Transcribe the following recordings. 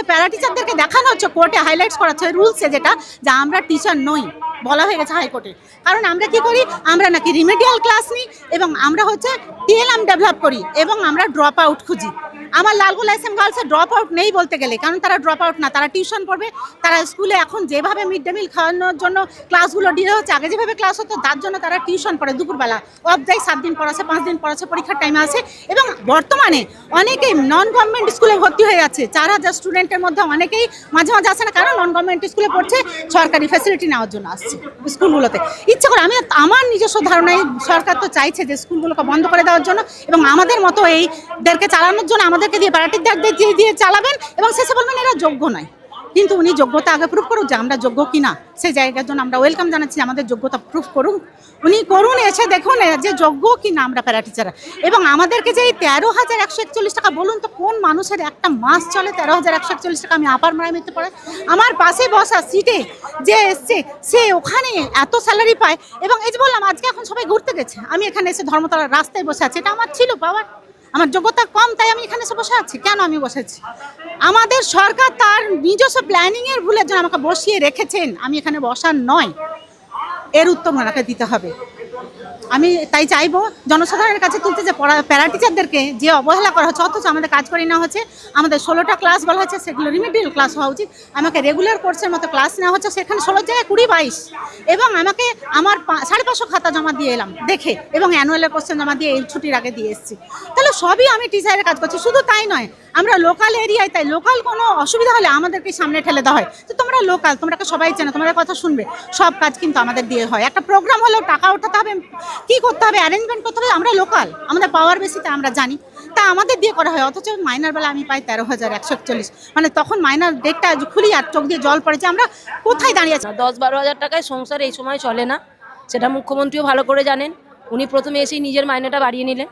হচ্ছে প্যারা টিচারদেরকে দেখানো হচ্ছে কোর্টে হাইলাইটস করা হচ্ছে রুলসে যেটা, যা আমরা টিচার নই, বলা হয়ে গেছে হাইকোর্টে কারণ আমরা কি করি? আমরা নাকি রিমেডিয়াল ক্লাস নিই, এবং আমরা হচ্ছে টিএলএম ডেভেলপ করি, এবং আমরা ড্রপ আউট খুঁজি। আমার লালগুলা এস এম গার্লসে ড্রপ আউট নেই বলতে গেলে, কারণ তারা ড্রপ আউট না, তারা টিউশন পড়বে, তারা স্কুলে এখন যেভাবে মিড ডে মিল খাওয়ানোর জন্য ক্লাসগুলো ডিলে হচ্ছে, আগে যেভাবে ক্লাস হতো, তার জন্য তারা টিউশন পড়ে দুপুরবেলা। অফ যায় সাত দিন পড়াচ্ছে, পাঁচ দিন পড়াচ্ছে, পরীক্ষার টাইমে আছে, এবং বর্তমানে অনেকেই নন গভর্নমেন্ট স্কুলে ভর্তি হয়ে যাচ্ছে চার হাজার স্টুডেন্টের মধ্যে অনেকেই মাঝে মাঝে আসে না, কারণ নন গভর্নমেন্ট স্কুলে পড়ছে, সরকারি ফ্যাসিলিটি নেওয়ার জন্য আসছে স্কুলগুলোতে ইচ্ছে করে, আমি আমার নিজস্ব ধারণায় সরকার তো চাইছে যে স্কুলগুলোকে বন্ধ করে দেওয়ার জন্য, এবং আমাদের মতো এইদেরকে চালানোর জন্য আমাদেরকে দিয়ে প্যারাটিকদের দিয়ে দিয়ে চালাবেন এবং শেষে বলবেন এরা যোগ্য নয়। কিন্তু উনি যোগ্যতা আগে প্রুফ করুক যে আমরা যোগ্য কিনা। সেই জায়গার জন্য আমরা ওয়েলকাম জানাচ্ছি আমাদের যোগ্যতা প্রুফ করুন উনি করুন, এসে দেখুন যে যোগ্য কিনা আমরা প্যারা টিচাররা এবং আমাদেরকে যে এই তেরো হাজার একশো একচল্লিশ টাকা, বলুন তো কোন মানুষের একটা মাস চলে তেরো হাজার একশো একচল্লিশ টাকা? আমি আপার প্রাইমারিতে পড়ে আমার পাশে বসা সিটে যে এসছে, সে ওখানে এত স্যালারি পায়। এবং এই যে বললাম, আজকে এখন সবাই ঘুরতে গেছে। আমি এখানে এসে ধর্মতলার রাস্তায় বসে আছি। এটা আমার ছিল পাওয়ার আমার যোগ্যতা কম, তাই আমি এখানে এসে বসে আছি। কেন আমি বসেছি? আমাদের সরকার তার নিজস্ব প্ল্যানিং এর ভুলের জন্য আমাকে বসিয়ে রেখেছেন। আমি এখানে বসার নয়। এর উত্তর আমাকে দিতে হবে। আমি তাই চাইব জনসাধারণের কাছে তুলতে যে প্যারা টিচারদেরকে যে অবহেলা করা হচ্ছে, অথচ আমাদের কাজ করে নেওয়া হচ্ছে, আমাদের ষোলোটা ক্লাস বলা হচ্ছে, সেগুলো রিমিডিয়াল ক্লাস হওয়া উচিত। আমাকে রেগুলার কোর্সের মতো ক্লাস নেওয়া হচ্ছে, সেখানে ষোলো জায়গায় কুড়ি বাইশ। এবং আমাকে আমার সাড়ে পাঁচশো খাতা জমা দিয়ে এলাম, দেখে, এবং অ্যানুয়ালের কোশ্চেন জমা দিয়ে এই ছুটির আগে দিয়ে এসেছি। তাহলে সবই আমি টিচারের কাজ করছি, শুধু তাই নয় আমরা লোকাল এরিয়ায় তাই লোকাল কোনো অসুবিধা হলে আমাদেরকে সামনে ঠেলে দেওয়া হয়। তো তোমরা লোকাল তোমরাকে সবাই চেনো, তোমরা কথা শুনবে। সব কাজ কিন্তু আমাদের দিয়ে হয়। একটা প্রোগ্রাম হলেও টাকা ওঠাতে হবে, কী করতে হবে অ্যারেঞ্জমেন্ট করতে হবে, আমরা লোকাল আমাদের পাওয়ার বেশিতে আমরা জানি। তা আমাদের দিয়ে করা হয়, অথচ মাইনার বেলা আমি পাই তেরো হাজার একশো একচল্লিশ। মানে তখন মাইনার ডেটটা খুলি আর চোখ দিয়ে জল পড়েছে আমরা কোথায় দাঁড়িয়ে আছি। দশ বারো হাজার টাকায় সংসার এই সময় চলে না। সেটা মুখ্যমন্ত্রীও ভালো করে জানেন। উনি প্রথমে এসেই নিজের মাইনেটা বাড়িয়ে নিলেন।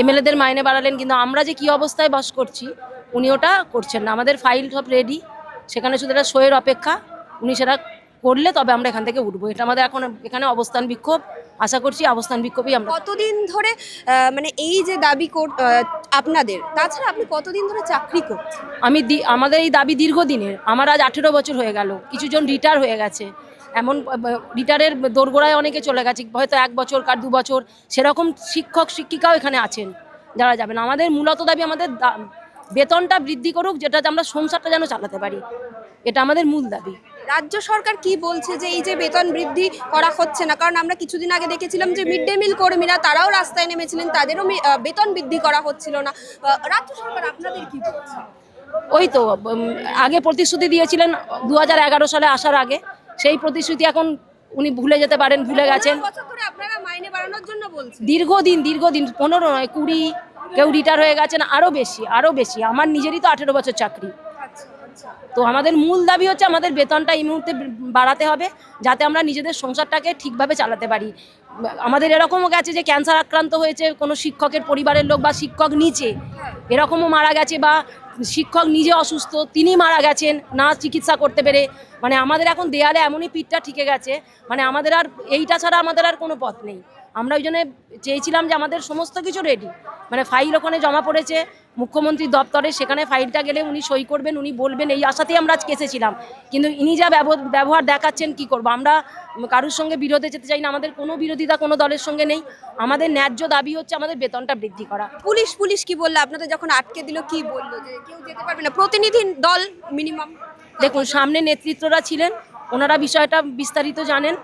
এমএলএদের মাইনে বাড়ালেন কিন্তু আমরা যে কি অবস্থায় বাস করছি উনি ওটা করছেন না। আমাদের ফাইল সব রেডি সেখানে শুধু একটা শোয়ের অপেক্ষা উনি সেটা করলে তবে আমরা এখান থেকে উঠবো। এটা আমাদের এখন এখানে অবস্থান বিক্ষোভ। আশা করছি অবস্থান বিক্ষোভই আমরা কতদিন ধরে মানে এই যে দাবি কর আপনাদের তাছাড়া আপনি কতদিন ধরে চাকরি করছেন? আমি আমাদের এই দাবি দীর্ঘদিনের। আমার আজ আঠেরো বছর হয়ে গেল। কিছুজন রিটায়ার হয়ে গেছে। এমন রিটায়ারের দোরগোড়ায় অনেকে চলে গেছে হয়তো এক বছর কার দু বছর সেরকম শিক্ষক শিক্ষিকাও এখানে আছেন যারা যাবেন। আমাদের মূলত দাবি আমাদের বেতনটা বৃদ্ধি করুক যেটাতে আমরা সংসারটা যেন চালাতে পারি। এটা আমাদের মূল দাবি। রাজ্য সরকার কি বলছে যে এই যে বেতন বৃদ্ধি করা হচ্ছে না? কারণ আমরা কিছুদিন আগে দেখেছিলাম যে মিড ডে মিল কর্মীরা তারাও রাস্তায় নেমেছিলেন তাদেরও বেতন বৃদ্ধি করা হচ্ছিল না। রাজ্য সরকার আপনাদের কি বলছে? ওই তো আগে প্রতিশ্রুতি দিয়েছিলেন দু হাজার এগারো সালে আসার আগে। সেই প্রতিশ্রুতি এখন উনি ভুলে যেতে পারেন ভুলে গেছেন। দীর্ঘদিন দীর্ঘদিন পনেরো নয় কুড়ি কেউ রিটায়ার হয়ে গেছেন আরও বেশি আরও বেশি। আমার নিজেরই তো আঠেরো বছর চাকরি। আচ্ছা আচ্ছা। তো আমাদের মূল দাবি হচ্ছে আমাদের বেতনটা এই মুহূর্তে বাড়াতে হবে যাতে আমরা নিজেদের সংসারটাকে ঠিকভাবে চালাতে পারি। আমাদের এরকমও গেছে যে ক্যান্সার আক্রান্ত হয়েছে কোনো শিক্ষকের পরিবারের লোক বা শিক্ষক নিচে। এরকমও মারা গেছে বা শিক্ষক নিজে অসুস্থ, তিনি মারা গেছেন, না চিকিৎসা করতে পেরে। মানে আমাদের এখন দেয়ালে এমনই পিঠটা ঠিকে গেছে মানে আমাদের আর এইটা ছাড়া আমাদের আর কোনো পথ নেই। আমরা ওই জন্য চেয়েছিলাম যে আমাদের সমস্ত কিছু রেডি মানে ফাইল ওখানে জমা পড়েছে মুখ্যমন্ত্রীর দপ্তরে সেখানে ফাইলটা গেলে উনি সই করবেন উনি বলবেন এই আশাতেই আমরা আজকে এসেছিলাম। কিন্তু ইনি যা ব্যবহার দেখাচ্ছেন কি করব? আমরা কারোর সঙ্গে বিরোধে যেতে চাই না আমাদের কোনো বিরোধিতা কোনো দলের সঙ্গে নেই। আমাদের ন্যায্য দাবি হচ্ছে আমাদের বেতনটা বৃদ্ধি করা। পুলিশ পুলিশ কি বলল? আপনাদের যখন আটকে দিল কি বলল? যে কেউ যেতে পারবে না। প্রতিনিধি দল মিনিমাম দেখুন সামনে নেতৃত্বরা ছিলেন ওনারা বিষয়টা বিস্তারিত জানেন।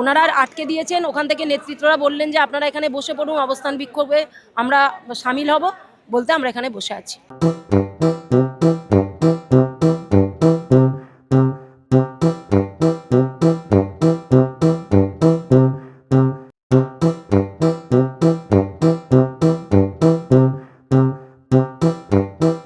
ওনারা আটকে দিয়েছেন। ওখান থেকে নেতৃত্বরা বললেন যে, আপনারা এখানে বসে পড়ুন, অবস্থান বিক্ষোভে আমরা সামিল হব। বলতে আমরা এখানে বসে আছি।